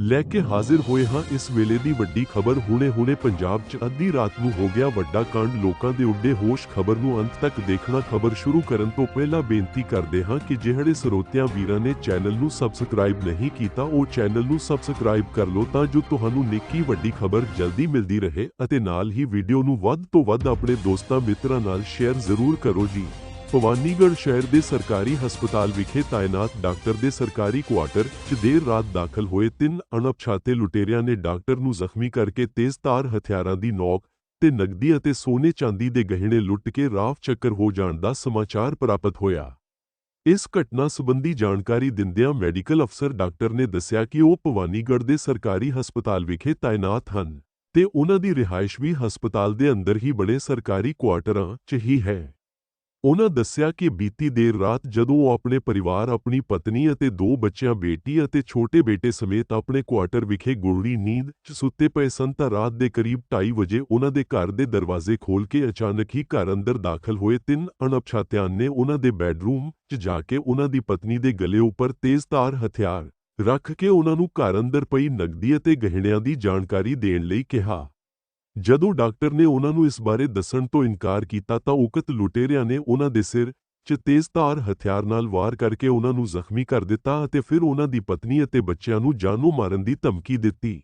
ਲੈ ਕੇ ਹਾਜ਼ਰ ਹੋਏ ਹਾਂ। ਇਸ ਵੇਲੇ ਦੀ ਵੱਡੀ ਖਬਰ ਹੁਣੇ-ਹੁਣੇ ਪੰਜਾਬ 'ਚ ਅੱਧੀ ਰਾਤ ਨੂੰ ਹੋ ਗਿਆ। ਵੱਡਾ ਕਾਂਡ, ਲੋਕਾਂ ਦੇ ਉੱਡੇ ਹੋਸ਼ ਖਬਰ ਨੂੰ ਅੰਤ ਤੱਕ ਦੇਖਣਾ। ਖਬਰ ਸ਼ੁਰੂ ਕਰਨ ਤੋਂ ਪਹਿਲਾਂ ਬੇਨਤੀ ਕਰਦੇ ਹਾਂ ਕਿ ਜਿਹੜੇ ਸਰੋਤਿਆਂ ਵੀਰਾਂ ਨੇ ਚੈਨਲ ਨੂੰ ਸਬਸਕ੍ਰਾਈਬ ਨਹੀਂ ਕੀਤਾ, ਉਹ ਚੈਨਲ ਨੂੰ ਸਬਸਕ੍ਰਾਈਬ ਕਰ ਲਓ ਤਾਂ ਜੋ ਤੁਹਾਨੂੰ ਨਿੱਕੀ ਵੱਡੀ ਖਬਰ ਜਲਦੀ ਮਿਲਦੀ ਰਹੇ ਅਤੇ ਨਾਲ ਹੀ ਵੀਡੀਓ ਨੂੰ ਵੱਧ ਤੋਂ ਵੱਧ ਆਪਣੇ ਦੋਸਤਾਂ ਮਿੱਤਰਾਂ ਨਾਲ ਸ਼ੇਅਰ ਜ਼ਰੂਰ ਕਰੋ ਜੀ। ਭਵਾਨੀਗੜ੍ਹ ਸ਼ਹਿਰ ਦੇ ਸਰਕਾਰੀ ਹਸਪਤਾਲ ਵਿਖੇ ਤਾਇਨਾਤ ਡਾਕਟਰ ਦੇ ਸਰਕਾਰੀ ਕੁਆਟਰ 'ਚ ਦੇਰ ਰਾਤ ਦਾਖਲ ਹੋਏ ਤਿੰਨ ਅਣਪਛਾਤੇ ਲੁਟੇਰਿਆਂ ਨੇ ਡਾਕਟਰ ਨੂੰ ਜ਼ਖਮੀ ਕਰਕੇ ਤੇਜ਼ਧਾਰ ਹਥਿਆਰਾਂ ਦੀ ਨੋਕ ਤੇ ਨਗਦੀ ਅਤੇ ਸੋਨੇ ਚਾਂਦੀ ਦੇ ਗਹਿਣੇ ਲੁੱਟ ਕੇ ਰਾਫ ਚੱਕਰ ਹੋ ਜਾਣ ਦਾ ਸਮਾਚਾਰ ਪ੍ਰਾਪਤ ਹੋਇਆ। ਇਸ ਘਟਨਾ ਸੰਬੰਧੀ ਜਾਣਕਾਰੀ ਦਿੰਦਿਆਂ ਮੈਡੀਕਲ ਅਫਸਰ ਡਾਕਟਰ ਨੇ ਦੱਸਿਆ ਕਿ ਉਹ ਭਵਾਨੀਗੜ੍ਹ ਦੇ ਸਰਕਾਰੀ ਹਸਪਤਾਲ ਵਿਖੇ ਤਾਇਨਾਤ ਹਨ ਤੇ ਉਹਨਾਂ ਦੀ ਰਿਹਾਇਸ਼ ਵੀ ਹਸਪਤਾਲ ਦੇ ਅੰਦਰ ਹੀ ਬਣੇ ਸਰਕਾਰੀ ਕੁਆਟਰਾਂ 'ਚ ਹੀ ਹੈ। ਉਹਨਾਂ ਦੱਸਿਆ ਕਿ ਬੀਤੀ ਦੇਰ ਰਾਤ ਜਦੋਂ ਉਹ ਆਪਣੇ ਪਰਿਵਾਰ, ਆਪਣੀ ਪਤਨੀ ਅਤੇ ਦੋ ਬੱਚਿਆਂ, ਬੇਟੀ ਅਤੇ ਛੋਟੇ ਬੇਟੇ ਸਮੇਤ ਆਪਣੇ ਕੁਆਟਰ ਵਿਖੇ ਗੂੜ੍ਹੀ ਨੀਂਦ 'ਚ ਸੁੱਤੇ ਪਏ ਸਨ ਤਾਂ ਰਾਤ ਦੇ ਕਰੀਬ 2:30 ਵਜੇ ਉਹਨਾਂ ਦੇ ਘਰ ਦੇ ਦਰਵਾਜ਼ੇ ਖੋਲ੍ਹ ਕੇ ਅਚਾਨਕ ਹੀ ਘਰ ਅੰਦਰ ਦਾਖਲ ਹੋਏ ਤਿੰਨ ਅਣਪਛਾਤਿਆਂ ਨੇ ਉਹਨਾਂ ਦੇ ਬੈੱਡਰੂਮ 'ਚ ਜਾ ਕੇ ਉਹਨਾਂ ਦੀ ਪਤਨੀ ਦੇ ਗਲੇ ਉੱਪਰ ਤੇਜ਼ਧਾਰ ਹਥਿਆਰ ਰੱਖ ਕੇ ਉਹਨਾਂ ਨੂੰ ਘਰ ਅੰਦਰ ਪਈ ਨਗਦੀ ਅਤੇ ਗਹਿਣਿਆਂ ਦੀ ਜਾਣਕਾਰੀ ਦੇਣ ਲਈ ਕਿਹਾ। ਜਦੋਂ ਡਾਕਟਰ ਨੇ ਉਹਨਾਂ ਨੂੰ ਇਸ ਬਾਰੇ ਦੱਸਣ ਤੋਂ ਇਨਕਾਰ ਕੀਤਾ ਤਾਂ ਉਕਤ ਲੁਟੇਰਿਆਂ ਨੇ ਉਹਨਾਂ ਦੇ ਸਿਰ 'ਚ ਤੇਜ਼ਧਾਰ ਹਥਿਆਰ ਨਾਲ ਵਾਰ ਕਰਕੇ ਉਹਨਾਂ ਨੂੰ ਜ਼ਖਮੀ ਕਰ ਦਿੱਤਾ ਅਤੇ ਫਿਰ ਉਹਨਾਂ ਦੀ ਪਤਨੀ ਅਤੇ ਬੱਚਿਆਂ ਨੂੰ ਜਾਨੋਂ ਮਾਰਨ ਦੀ ਧਮਕੀ ਦਿੱਤੀ।